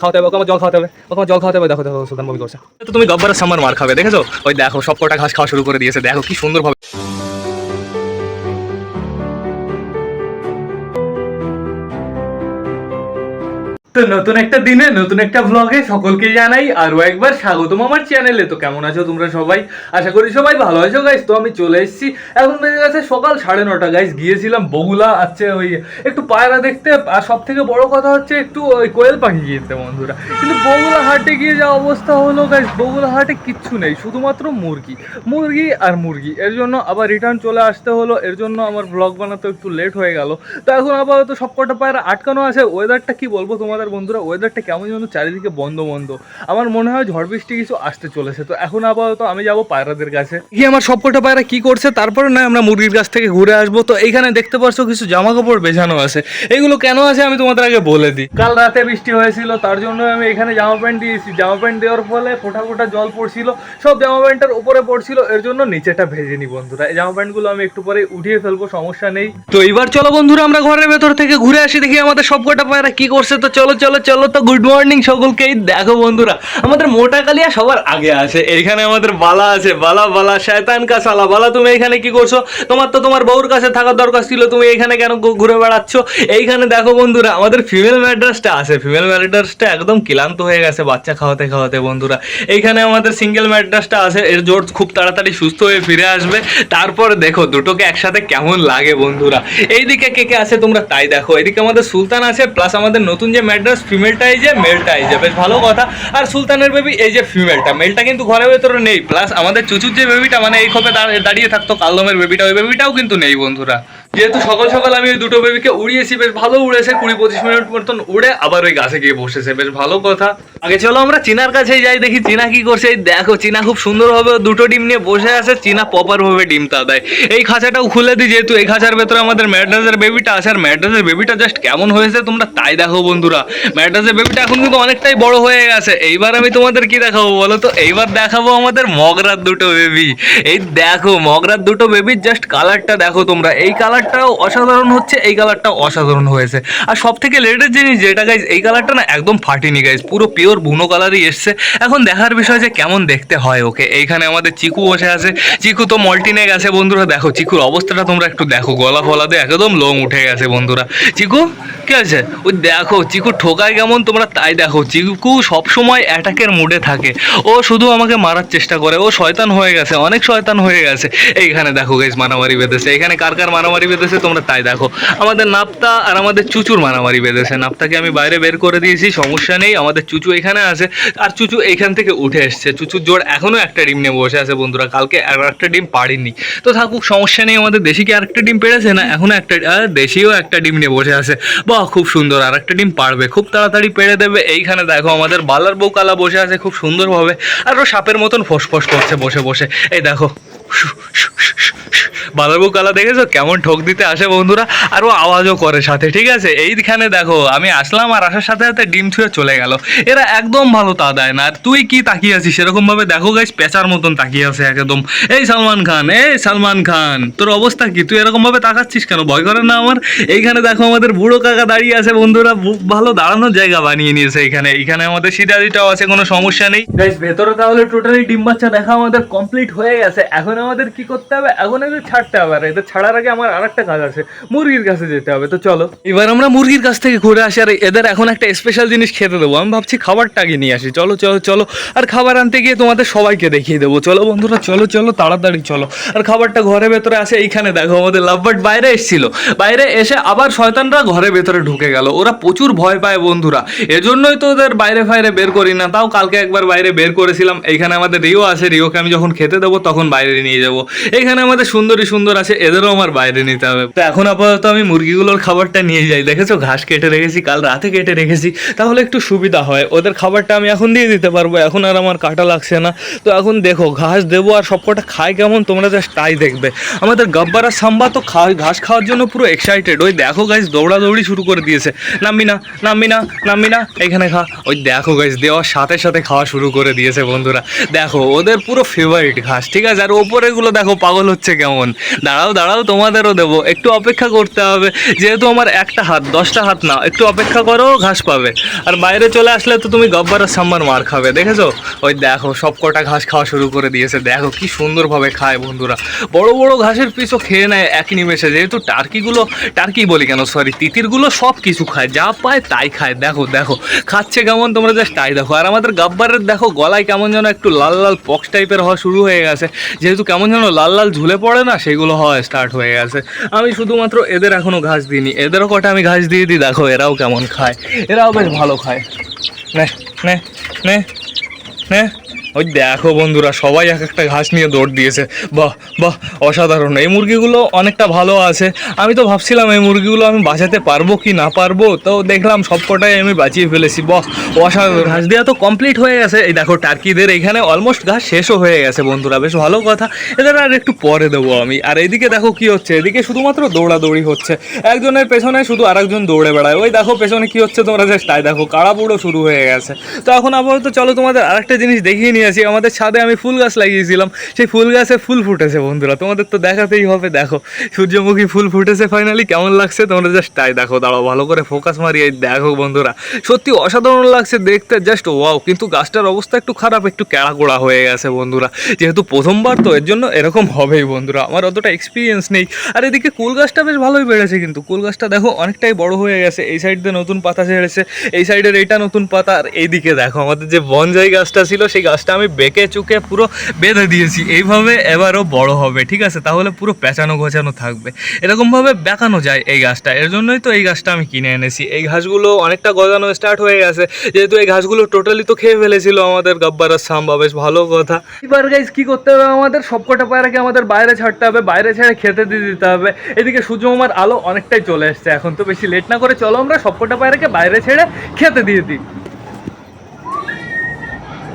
খাওয়াতে হবে জল খাওয়াতে হবে জল খাওয়াতে হবে। দেখো দেখো তুমি গব্বার সামার মার খাবে, দেখেছ? ওই দেখো, সব কটা ঘাস খাওয়া শুরু করে দিয়েছে, দেখো কি সুন্দর তো নতুন একটা দিনে, নতুন একটা ব্লগে সকলকে জানাই আরও একবার স্বাগতম আমার চ্যানেলে তো কেমন আছো তোমরা সবাই? আশা করি সবাই ভালো আছো গাইস তো আমি চলে এসেছি। এখন বেজে গেছে সকাল সাড়ে নটা গাইস গিয়েছিলাম বগুলা, আছে ওই একটু পায়রা দেখতে। আর সব থেকে বড় কথা হচ্ছে একটু ওই কোয়েল পাখি কিনতে বন্ধুরা। কিন্তু বগুলা হাটে গিয়ে যা অবস্থা হলো গাইস বগুলা হাটে কিচ্ছু নেই। শুধুমাত্র মুরগি। মুরগি আর মুরগি। এর জন্য আবার রিটার্ন চলে আসতে হলো। এর জন্য আমার ব্লগ বানাতে একটু লেট হয়ে গেল। তো এখন আপাতত সব কটা পায়রা আটকানো আছে। ওয়েদারটা কি বলব তোমাদের বন্ধুরা ওয়েদারটা কেমন যেন চারিদিকে বন্ধ বন্ধ। আমার মনে হয় ঝড় বৃষ্টি কিছু আসতে চলেছে। তো এখন আপাতত আমি যাব পায়রাদের কাছে। কি আমার সব কটা পায়রা কি করছে, তারপরে না আমরা মুরগির কাছ থেকে ঘুরে আসব। তো এইখানে দেখতে পাচ্ছ কিছু জামা কাপড় বেছানো আছে। এগুলো কেন আছে আমি তোমাদের আগে বলে দিই। কাল রাতে বৃষ্টি হয়েছিল, তার জন্য আমি এখানে জামা প্যান্ট দিয়েছি। জামা প্যান্ট দেওয়ার ফলে ফোটা ফোটা জল পড়ছিল। সব জামা প্যান্টের উপরে পড়ছিল, এর জন্য নিচেটা ভেজে নি বন্ধুরা। এই জামা প্যান্টগুলো আমি একটু পরে উঠিয়ে ফেলব, সমস্যা নেই। তো এবার চলো বন্ধুরা, আমরা ঘরের ভেতর থেকে ঘুরে আসি, দেখি আমাদের সব কটা পায়রা কি করছে। তো চলো চলো চলো তো গুড মর্নিং সকলকেই। দেখো বন্ধুরা, আমাদের মোটা কালিয়া সবার আগে আছে এইখানে আমাদের বালা আছে, বালা বালা, শয়তান কা সালা বালা, তুমি এখানে কি করছ? তোমার তো তোমার বউর কাছে থাকার দরকার ছিল, তুমি এখানে কেন ঘুরে বেড়াচ্ছ? এইখানে দেখো বন্ধুরা, আমাদের ফিমেল ম্যাড্রাসটা আছে। ফিমেল ম্যাড্রাসটা একদম ক্লান্ত হয়ে গেছে বাচ্চা খাওয়াতে খাওয়াতে বন্ধুরা। এইখানে আমাদের সিঙ্গেল ম্যাড্রাসটা আছে। এর জোর খুব তাড়াতাড়ি সুস্থ হয়ে ফিরে আসবে। তারপরে দেখো, দুটোকে একসাথে কেমন লাগে বন্ধুরা। এইদিকে কে কে আছে তোমরা তাই দেখো। এদিকে আমাদের সুলতান আছে প্লাস আমাদের নতুন যে ম্যাড্রাস ফিমেলটা এই যে মেলটা এই যে, বেশ ভালো কথা। আর সুলতানের বেবি এই যে ফিমেলটা মেলটা কিন্তু ঘরের ভেতরে নেই। প্লাস আমাদের চুচুর যে বেবিটা মানে এই খোপে দাঁড়- দাঁড়িয়ে থাকতো, কালদমের বেবিটা ওই বেবিটাও কিন্তু নেই বন্ধুরা। যেহেতু সকাল সকাল আমি দুটো বেবিকে উড়িয়েছি, বেশ ভালো উড়েছে, কুড়ি পঁচিশ মিনিট মতন উড়ে আবার ওই গাছে গিয়ে বসেছে, বেশ ভালো কথা। আগে চলো আমরা চিনার কাছে যাই, দেখি চিনা কি করছে। এই দেখো, চিনা খুব সুন্দরভাবে দুটো ডিম নিয়ে বসে আছে, চিনা প্রপার ভাবে ডিমটা দেয়। এই খাঁচাটাও খুলে দিই, যেহেতু এই খাঁচার ভেতরে আমাদের ম্যাড্রাসের বেবিটা আছে, আর ম্যাড্রাসের বেবিটা জাস্ট কেমন হয়েছে তোমরা তাই দেখো বন্ধুরা। ম্যাড্রাসের বেবিটা এখন কিন্তু অনেকটাই বড় হয়ে গেছে। এইবার আমি তোমাদের কি দেখাবো বলো তো? এইবার দেখাবো আমাদের মগরার দুটো বেবি এই দেখো, মগরার দুটো বেবির জাস্ট কালারটা দেখো তোমরা। এই কালারটাও অসাধারণ হচ্ছে, এই কালারটাও অসাধারণ হয়েছে। আর সব থেকে লেটেস্ট জিনিস যেটা গাইজ এই কালারটা না একদম ফাটিনি গাইজ পুরো পিওর বুনো কালারই এসছে। এখন দেখার বিষয় যে কেমন দেখতে হয় ওকে। এইখানে আমাদের চিকু বসে আছে। চিকু তো মল্টিনে গেছে বন্ধুরা, দেখো চিকুর অবস্থাটা তোমরা একটু দেখো, গলা ফলাতে একদম লোম উঠে গেছে বন্ধুরা। চিকু, কি আছে ওই দেখো, চিকু ঠোকায় কেমন তোমরা তাই দেখো। চিকু সবসময় অ্যাটাকের মুডে থাকে। ও শুধু আমাকে মারার চেষ্টা করে। ও শয়তান হয়ে গেছে, অনেক শয়তান হয়ে গেছে। এইখানে দেখো গাইজ মারামারি বেঁধেছে। এখানে কার কার মারামারি বেঁধেছে, তোমরা তাই দেখো। আমাদের নাপ্তা আর আমাদের চুচুর মারামারি বেঁধেছে। নাপ্তাকে আমি বাইরে বের করে দিয়েছি, সমস্যা নেই, আমাদের চুচু এখানে আছে। আর চুচু এইখান থেকে উঠে এসছে। চুচুর জোর এখনও একটা ডিম নিয়ে বসে আছে, বন্ধুরা। কালকে আর একটা ডিম পারিনি তো থাকুক, সমস্যা নেই, আমাদের দেশি কি আরেকটা ডিম পেড়েছে না এখনও একটা দেশিও একটা ডিম নিয়ে বসে আছে। বাহ, খুব সুন্দর আর একটা ডিম পারবে খুব তাড়াতাড়ি পেড়ে দেবে। এইখানে দেখো, আমাদের বালার বউ কালা বসে আছে খুব সুন্দরভাবে। আর ও সাপের মতন ফসফস করছে বসে বসে। এই দেখো বালাবু কালা দেখেছ? কেমন ঠোক দিতে আসে বন্ধুরা, আর ও আওয়াজও করে সাথে, ঠিক আছে? এইখানে দেখো, আমি আসলাম আর আসার সাথে সাথে ডিম ছুঁয়ে চলে গেল। এরা একদম ভালো তা দেয় না, আর তুই কি তাকিয়ে আছিস? সেরকম ভাবে দেখো গাইস পেঁচার মতন তাকিয়ে আছে একদম। এই সালমান খান, এই সালমান খান, তোর অবস্থা কি? তুই এরকম ভাবে তাকাচ্ছিস কেন? ভয় করে না আমার? এইখানে দেখো আমাদের বুড়ো কাকা দাঁড়িয়ে আছে বন্ধুরা ভালো দাঁড়ানোর জায়গা বানিয়ে নিয়েছে এখানে এইখানে আমাদের সিটারিটাও আছে, কোনো সমস্যা নেই। ভেতরে তাহলে টোটালি ডিম বাচ্চা দেখা আমাদের কমপ্লিট হয়ে গেছে। এখন আমাদের কি করতে হবে? এখন এদের হবে আর এদের ছাড়ার আগে আমার আর একটা কাজ আছে, মুরগির কাছে যেতে হবে, তো চলো। এবার আমরা মুরগির কাছ থেকে ঘুরে আসি, আর এদের এখন একটা স্পেশাল জিনিস খেতে দেবো। আমি ভাবছি খাবারটা আগে নিয়ে আসি। চলো চলো চলো। আর খাবার আনতে গিয়ে তোমাদের সবাইকে দেখিয়ে দেবো। চলো বন্ধুরা, চলো চলো, তাড়াতাড়ি চলো। আর খাবারটা ঘরের ভেতরে আসে, এইখানে দেখো, আমাদের লাভবার্ড বাইরে এসেছিল। বাইরে এসে আবার শয়তানরা ঘরের ভেতরে ঢুকে গেল। ওরা প্রচুর ভয় পায় বন্ধুরা। এজন্যই তো ওদের বাইরে ফাইরে বের করি না। তাও কালকে একবার বাইরে বের করেছিলাম। এইখানে আমাদের রিও আছে, রিওকে আমি যখন খেতে দেবো, তখন বাইরে নিয়ে যাব। এখানে আমাদের সুন্দরী সুন্দর আছে, এদেরও আমার বাইরে নিতে হবে। তো এখন আপাতত আমি মুরগিগুলোর খাবারটা নিয়ে যাই। দেখেছ, ঘাস কেটে রেখেছি, কাল রাতে কেটে রেখেছি। তাহলে একটু সুবিধা হয়। ওদের খাবারটা আমি এখন দিয়ে দিতে পারব। এখন আর আমার কাটা লাগছে না। তো এখন দেখো, ঘাস দেবো আর সবকটা খায় কেমন, তোমরা জাস্ট তাই দেখবে। আমাদের গাব্বারা সাম্বা তো খা- ঘাস খাওয়ার জন্য পুরো এক্সাইটেড ওই দেখো গাইজ দৌড়াদৌড়ি শুরু করে দিয়েছে। নামবি না নামবি না নামবি না, এখানে খা। ওই দেখো গাইজ দেওয়ার সাথে সাথে খাওয়া শুরু করে দিয়েছে বন্ধুরা। দেখো, ওদের পুরো ফেভারিট ঘাস, ঠিক আছে? আর ওপরেগুলো দেখো, পাগল হচ্ছে কেমন। দাঁড়াও দাঁড়াও, তোমাদেরও দেবো। একটু অপেক্ষা করতে হবে। যেহেতু আমার একটা হাত, দশটা হাত না, একটু অপেক্ষা করো, ঘাস পাবে। আর বাইরে চলে আসলে তো তুমি গব্বরের সাম্বার মার খাবে, দেখেছ? ওই দেখো, সব কটা ঘাস খাওয়া শুরু করে দিয়েছে। দেখো, কি সুন্দরভাবে খায় বন্ধুরা। বড় বড় ঘাসের পিসও খেয়ে নেয় এক নিমেষে। যেহেতু টার্কিগুলো, টার্কি বলি কেন সরি তিতিরগুলো সব কিছু খায়, যা পায় তাই খায়। দেখো দেখো, খাচ্ছে কেমন, তোমরা জাস্ট তাই দেখো। আর আমাদের গাব্বারের দেখো, গলায় কেমন যেন একটু লাল লাল পক্স টাইপের হওয়া শুরু হয়ে গেছে। যেহেতু কেমন যেন লাল লাল ঝুলে পড়ে না সেগুলো হয় স্টার্ট হয়ে গেছে। আমি শুধুমাত্র এদের এখনও ঘাস দিইনি। এদেরও কটা আমি ঘাস দিয়ে দিই, দেখো এরাও কেমন খায়। এরাও বেশ ভালো খায়। নে নে নে নে। ওই দেখো বন্ধুরা, সবাই এক একটা ঘাস নিয়ে দৌড় দিয়েছে। বাহ বাহ, অসাধারণ। এই মুরগিগুলো অনেকটা ভালো আছে। আমি তো ভাবছিলাম এই মুরগিগুলো আমি বাঁচাতে পারব কি না পারব, তো দেখলাম সব কটাই আমি বাঁচিয়ে ফেলেছি। বাহ, অসাধারণ। ঘাস দেওয়া তো কমপ্লিট হয়ে গেছে। এই দেখো টার্কিদের এখানে অলমোস্ট ঘাস শেষও হয়ে গেছে বন্ধুরা। বেশ ভালো কথা। এদের আর একটু পরে দেবো আমি। আর এদিকে দেখো কি হচ্ছে? এদিকে শুধুমাত্র দৌড়াদৌড়ি হচ্ছে। একজনের পেছনে শুধু আরেকজন দৌড়ে বেড়ায়। ওই দেখো, পেছনে কি হচ্ছে তোমরা জাস্ট তাই দেখো কাড়া বুড়ো শুরু হয়ে গেছে। তো এখন আপাতত চলো তোমাদের আরেকটা জিনিস দেখিয়ে নিয়ে আসি, আমাদের ছাদে আমি ফুল গাছ লাগিয়েছিলাম, সেই ফুল গাছে ফুল ফুটেছে বন্ধুরা, তোমাদের তো দেখাতেই হবে, দেখো, সূর্যমুখী ফুল ফুটেছে ফাইনালি কেমন লাগছে তোমরা জাস্ট তাই দেখো, দাঁড়াও, ভালো করে ফোকাস মারিয়ে দেখো বন্ধুরা, সত্যি অসাধারণ লাগছে দেখতে জাস্ট ওয়াও কিন্তু গাছটার অবস্থা একটু খারাপ, একটু ক্যাড়াকোড়া হয়ে গেছে বন্ধুরা, যেহেতু প্রথমবার তো এর জন্য এরকম হবেই বন্ধুরা, আমার অতটা এক্সপিরিয়েন্স নেই, আর এদিকে কুল গাছটা বেশ ভালোই বেড়েছে কিন্তু, কুল গাছটা দেখো অনেকটাই বড় হয়ে গেছে, এই সাইড দিয়ে নতুন পাতা ছেড়েছে, এই সাইডের এইটা নতুন পাতা, আর এইদিকে দেখো, আমাদের যে বনজাই গাছটা ছিল, সেই গাছটা আমি বেঁকে চুকে পুরো বেঁধে দিয়েছি। এইভাবে এবারও বড় হবে, ঠিক আছে? তাহলে পুরো পেঁচানো গোছানো থাকবে। এরকমভাবে বেঁকানো যায় এই গাছটা। এর জন্যই তো এই গাছটা আমি কিনে এনেছি। এই ঘাসগুলো অনেকটা গজানো স্টার্ট হয়ে গেছে। যেহেতু এই ঘাসগুলো টোটালি তো খেয়ে ফেলেছিল আমাদের গাব্বারার সাম্বা, বেশ ভালো কথা। এবার গাইজ কি করতে হবে আমাদের? সবকটা পায়রাকে আমাদের বাইরে ছাড়তে হবে। বাইরে ছেড়ে খেতে দিয়ে দিতে হবে। এদিকে সূর্যমামার আলো অনেকটাই চলে এসছে। এখন তো বেশি লেট না করে চলো আমরা সবকটা পায়রাকে বাইরে ছেড়ে খেতে দিয়ে দিই।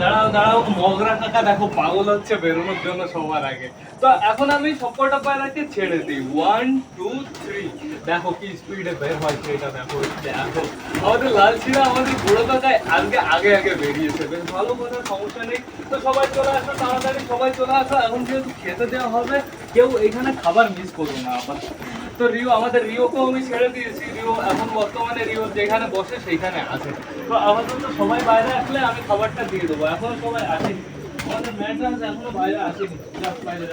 দাঁড়াও দাঁড়াও, মগরা কাকা দেখো, পাগল হচ্ছে বেরোনোর জন্য সবার আগে। তো এখন আমি সবকটা পায়রাকে ছেড়ে দিই। ওয়ান টু থ্রি দেখো কি স্পিডে বের হয় এটা দেখো দেখো। আমাদের লাল ছিঁড়া আমাদের বুড়ো কাকায় আজকে আগে আগে বেরিয়েছে। বেশ ভালো কথা, সমস্যা নেই। তো সবাই চলে আসো, তাড়াতাড়ি সবাই চলে আসো। এখন যেহেতু খেতে দেওয়া হবে, কেউ এখানে খাবার মিস করব না আবার তো রিও, আমাদের রিওকেও আমি ছেড়ে দিয়েছি। রিও এখন বর্তমানে রিও যেখানে বসে সেইখানে আছে। তো আপাতত সবাই বাইরে আসলে আমি খাবারটা দিয়ে দেবো। এখনও সবাই আসেনি। আমাদের ম্যাট্রান্স এখনও বাইরে আসেনি। যা বাইরে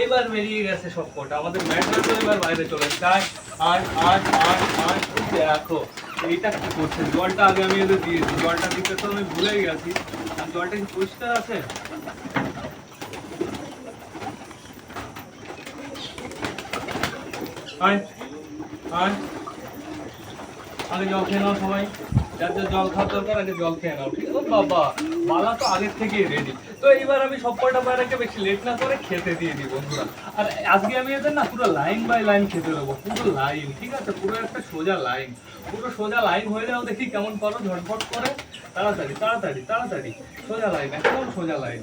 এইবার বেরিয়ে গেছে সব কটা। আমাদের ম্যাট্রান্স এবার বাইরে চলে যায় আট আট আট আট দেখো, এইটা কি করছে? জলটা আগে আমি এদের দিয়েছি জলটা দিতে তো আমি ভুলেই গেছি। আর জলটা কি পরিষ্কার আছে? আয় আয়। আগে জল খেয়ে নাও সবাই। যার জল খাওয়ার দরকার, আগে জল খেয়ে নাও, ঠিক আছে? বাবা, মালা তো আগের থেকেই রেডি তো এইবার আমি সব কটা বাইরাকে বেশি লেট না করে খেতে দিয়ে দিই, বন্ধুরা। আর আজকে আমি এদের না পুরো লাইন বাই লাইন খেতে দেবো, পুরো লাইন ঠিক আছে? পুরো একটা সোজা লাইন পুরো সোজা লাইন হয়ে যাও দেখি কেমন করো ঝটফট করে। তাড়াতাড়ি তাড়াতাড়ি তাড়াতাড়ি, সোজা লাইন একদম সোজা লাইন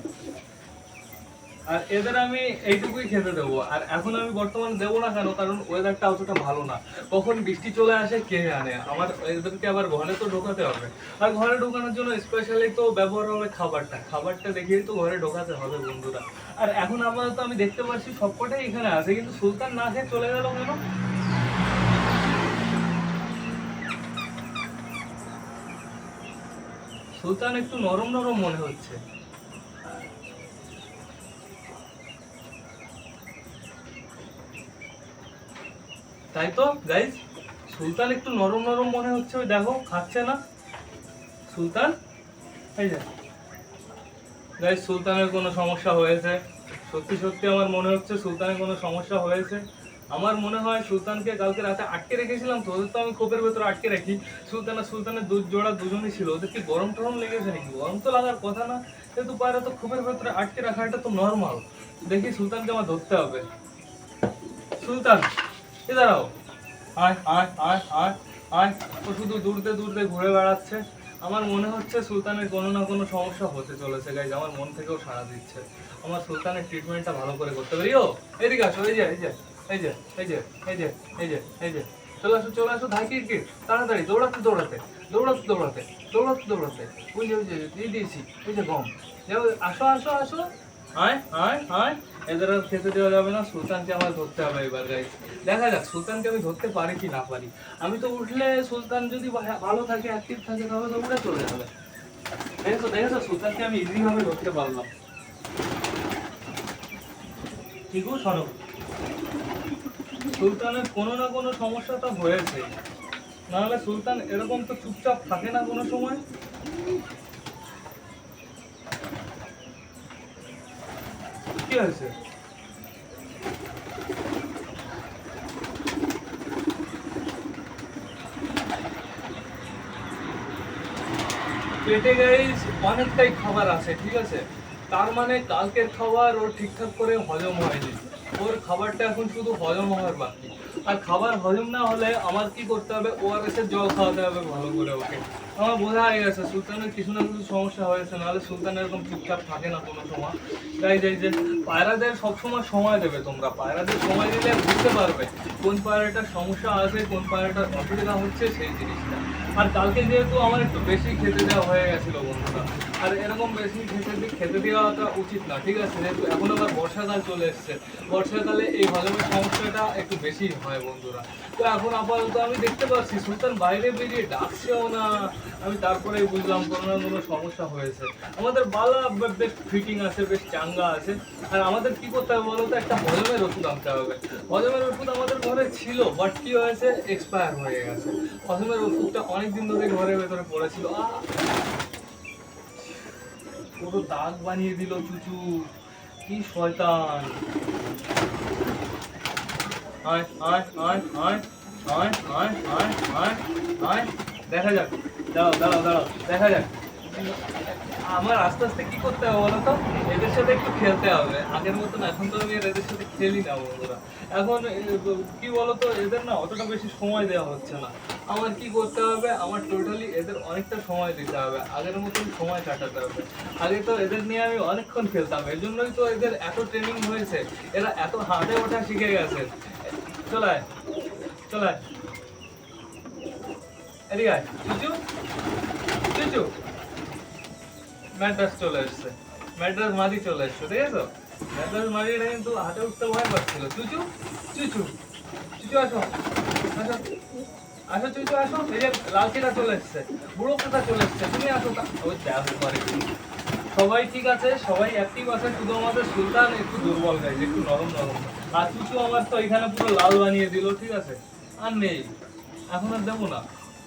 আর এদের আমি এইটুকুই খেতে দেবো। আর এখন আমি বর্তমানে দেবো না কেন, কারণ ওয়েদারটা অতটা ভালো না। কখন বৃষ্টি চলে আসে, কে জানে? আমার এদেরকে আবার ঘরে তো ঢোকাতে হবে। আর ঘরে ঢোকানোর জন্য স্পেশালি তো ব্যবহার হবে খাবারটা। খাবারটা দেখেই তো ঘরে ঢোকাতে হবে বন্ধুরা। আর এখন আপাতত আমি দেখতে পাচ্ছি সবকটাই এখানে আছে, কিন্তু সুলতান না খেয়ে চলে গেল কেন? সুলতান একটু নরম নরম মনে হচ্ছে। তাই তো গাইজ সুলতান একটু নরম নরম মনে হচ্ছে ওই দেখো, খাচ্ছে না? সুলতান? এই যে। গাইজ সুলতানের কোনো সমস্যা হয়েছে। সত্যি সত্যি আমার মনে হচ্ছে সুলতানের কোনো সমস্যা হয়েছে। আমার মনে হয় সুলতানকে কালকে রাতে আটকে রেখেছিলাম, তো ওদের তো আমি খোপের ভেতরে আটকে রাখি। সুলতান আর সুলতানের দুধ জোড়া দুজনই ছিল, ওদের কি গরম টরম লেগেছে নাকি? গরম তো লাগার কথা না কিন্তু পায়রা তো খোপের ভেতরে আটকে রাখা এটা তো নর্মাল দেখি সুলতানকে আমার ধরতে হবে। সুলতান এ দাঁড়াও। আয় আয় আয় আয় আয়। ও শুধু দূরতে দূরতে ঘুরে বেড়াচ্ছে। আমার মনে হচ্ছে সুলতানের কোনো না কোনো সমস্যা হতে চলেছে গাইজ আমার মন থেকেও সাড়া দিচ্ছে। আমার সুলতানের ট্রিটমেন্টটা ভালো করে করতে পারি। ও, এদিকে আসো, এই যে এই যে এই যে এই যে এই যে এই যে এই যে। চলে আসো চলে আসো, ধাই ক্রিকেট তাড়াতাড়ি, দৌড়াতে দৌড়াতে দৌড়াতে দৌড়াতে দৌড়াতে দৌড়াতে। ওই যে ওই যে দিয়ে দিয়েছি, ওই যে গম। আসো আসো আসো। আয় আয় আয়। এদের আর খেতে দেওয়া যাবে না, সুলতানকে আমার ধরতে হবে এবার গাইস দেখা যাক, সুলতানকে আমি ধরতে পারি কি না পারি। আমি তো উঠলে সুলতান যদি ভালো থাকে অ্যাক্টিভ থাকে, তাহলে তো উড়ে চলে যাবে। দেখেছ দেখেছ, সুলতানকে আমি ইজি ভাবে ধরতে পারলাম। ঠিক সরব? সুলতানের কোনো না কোনো সমস্যা তো হয়েছে। নাহলে সুলতান এরকম তো চুপচাপ থাকে না কোনো সময়। হয়েছে পেটে গাইজ অনেকটাই খাবার আছে, ঠিক আছে? তার মানে কালকের খাবার ওর ঠিকঠাক করে হজম হয়নি। ওর খাবারটা এখন শুধু হজম হওয়ার বাকি। আর খাবার হজম না হলে আমার কি করতে হবে? ওআরএস এর জল খাওয়াতে হবে ভালো করে ওকে। আমার বোঝা হয়ে গেছে সুলতানের কিছু না কিছু সমস্যা হয়েছে, নাহলে সুলতান এরকম চুপচাপ থাকে না কোনো সময়। তাই যাই যে পায়রাদের সবসময় সময় দেবে তোমরা। পায়রাদের সময় দিলে বুঝতে পারবে কোন পায়রাটার সমস্যা আছে, কোন পায়রাটার অসুবিধা হচ্ছে, সেই জিনিসটা। আর কালকে যেহেতু আমার একটু বেশি খেতে দেওয়া হয়ে গেছিল বন্ধুরা আর এরকম বেশি খেতে খেতে দেওয়াটা উচিত না, ঠিক আছে? যেহেতু এখন আবার বর্ষাকাল চলে এসছে। বর্ষাকালে এই হজমের সমস্যাটা একটু বেশি হয় বন্ধুরা। তো এখন আপাতত আমি দেখতে পাচ্ছি, সুলতান বাইরে বেরিয়ে ডাকছেও না। আমি তারপরেই বুঝলাম কোনো না কোনো সমস্যা হয়েছে। আমাদের বালা বেশ ফিটিং আছে, বেশ চাঙ্গা আছে। আর আমাদের কি করতে হবে বলো তো? একটা হজমের ওষুধ আনতে হবে। হজমের ওষুধ আমাদের ঘরে ছিল বাট কি হয়েছে? এক্সপায়ার হয়ে গেছে। হজমের ওষুধটা অনেকদিন ধরে ঘরের ভেতরে পড়েছিল! পুরো দাগ বানিয়ে দিল চুচু। কি শয়তান। দেখা যাক। দাঁড়াও দাঁড়াও দাঁড়াও। দেখা যাক। আমার আস্তে আস্তে কি করতে হবে বলো তো এদের সাথে একটু খেলতে হবে। আগের মতন এখন তো আমি এদের সাথে খেলি না বন্ধুরা। এখন কি বলতো, এদের না অতটা বেশি সময় দেওয়া হচ্ছে না। আমার কি করতে হবে? আমার টোটালি এদের অনেকটা সময় দিতে হবে। আগের মতন সময় কাটাতে হবে। আগে তো এদের নিয়ে আমি অনেকক্ষণ খেলতাম। এই জন্যই তো এদের এত ট্রেনিং হয়েছে। এরা এত হাতে ওঠা শিখে গেছে। চলায় চলায় এদিকে চুচু। চুচু। ম্যাড্রাস চলে এসছে ম্যাড্রাস মাদি চলে এসছে ঠিক আছে? ম্যাড্রাস মাদিটা কিন্তু হাতে উঠতে ভয় পাচ্ছিল। চুচু চুচু চুচু আসো। আসো। আসো, চুচু, আসো। এই যে লালচিটা চলে এসছে বুড়ো কথা চলে এসছে তুমি আসো ওই দেখো পারে সবাই ঠিক আছে, সবাই অ্যাক্টিভ আছে, শুধু আমাদের সুলতান একটু দুর্বল গাইজ একটু নরম নরম। আর চুচু আমার তো এখানে পুরো লাল বানিয়ে দিল, ঠিক আছে? আর নেই। এখন আর দেবো না।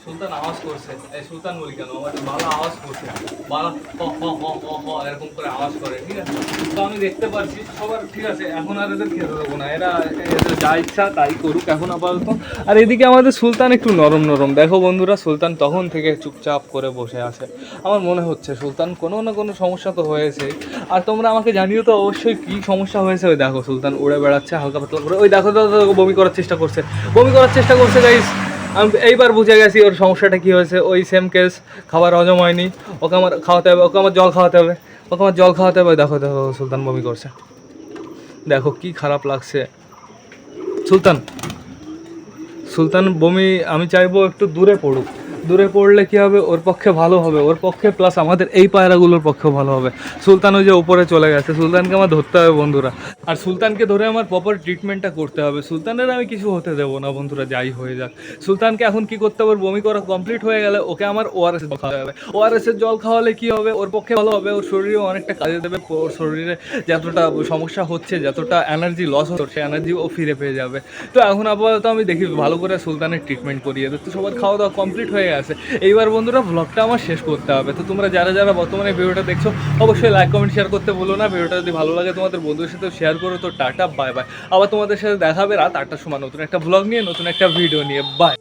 সুলতান আওয়াজ করছে। এই সুলতান বলি কেন? আমাদের বালা আওয়াজ করছে। বালা হ হ হ এরকম করে আওয়াজ করে ঠিক আছে? তো আমি দেখতে পাচ্ছি সবার ঠিক আছে এখন আর এদের খেতে দেবো না। এরা এদের যা ইচ্ছা তাই করুক এখন আপাতত। আর এদিকে আমাদের সুলতান একটু নরম নরম। দেখো বন্ধুরা সুলতান তখন থেকে চুপচাপ করে বসে আছে। আমার মনে হচ্ছে সুলতান কোনো না কোনো সমস্যা তো হয়েছে আর তোমরা আমাকে জানিও তো অবশ্যই কি সমস্যা হয়েছে। ওই দেখো সুলতান উড়ে বেড়াচ্ছে হালকা পাতলা করে। ওই দেখো দেখো, বমি করার চেষ্টা করছে। বমি করার চেষ্টা করছে গাইস এইবার বুঝে গেছি ওর সমস্যাটা কি হয়েছে। ওই সেম কেস খাবার হজম হয়নি। ওকে আমার খাওয়াতে হবে, ওকে আমার জল খাওয়াতে হবে। ওকে আমার জল খাওয়াতে হবে। দেখো দেখো, সুলতান বমি করছে। দেখো কি খারাপ লাগছে। সুলতান সুলতান বমি আমি চাইব একটু দূরে পড়ুক। দূরে পড়লে কি হবে? ওর পক্ষে ভালো হবে। ওর পক্ষে প্লাস আমাদের এই পায়রাগুলোর পক্ষেও ভালো হবে। সুলতান ওই যে উপরে চলে গেছে। সুলতানকে আমার ধরতে হবে বন্ধুরা। আর সুলতানকে ধরে আমার প্রপার ট্রিটমেন্টটা করতে হবে। সুলতানের আমি কিছু হতে দেবো না বন্ধুরা, যাই হয়ে যাক। সুলতানকে এখন কি করতে হবে? বমি করা কমপ্লিট হয়ে গেলে ওকে আমার ওআরএস জল খাওয়াতে হবে। ওআরএস এর জল খাওয়ালে কি হবে? ওর পক্ষে ভালো হবে। ওর শরীরে অনেকটা কাজে দেবে। ওর শরীরে যতটা সমস্যা হচ্ছে, যতটা এনার্জি লস হচ্ছে, সেই এনার্জি ও ফিরে পেয়ে যাবে। তো এখন আপাতত আমি দেখি, ভালো করে সুলতানের ট্রিটমেন্ট করিয়ে তো সবার খাওয়া দাওয়া কমপ্লিট হয়ে গেছে এইবার বন্ধুরা ব্লগটা আমার শেষ করতে হবে। তো তোমরা যারা যারা বর্তমানে ভিডিওটা দেখছ, অবশ্যই লাইক কমেন্ট শেয়ার করতে বলো না। ভিডিওটা যদি ভালো লাগে, তোমাদের বন্ধুদের সাথে শেয়ার করো। তো টাটা বাই বাই আবার তোমাদের সাথে দেখাবে রাত আটটার সময় নতুন একটা ব্লগ নিয়ে, নতুন একটা ভিডিও নিয়ে। বাই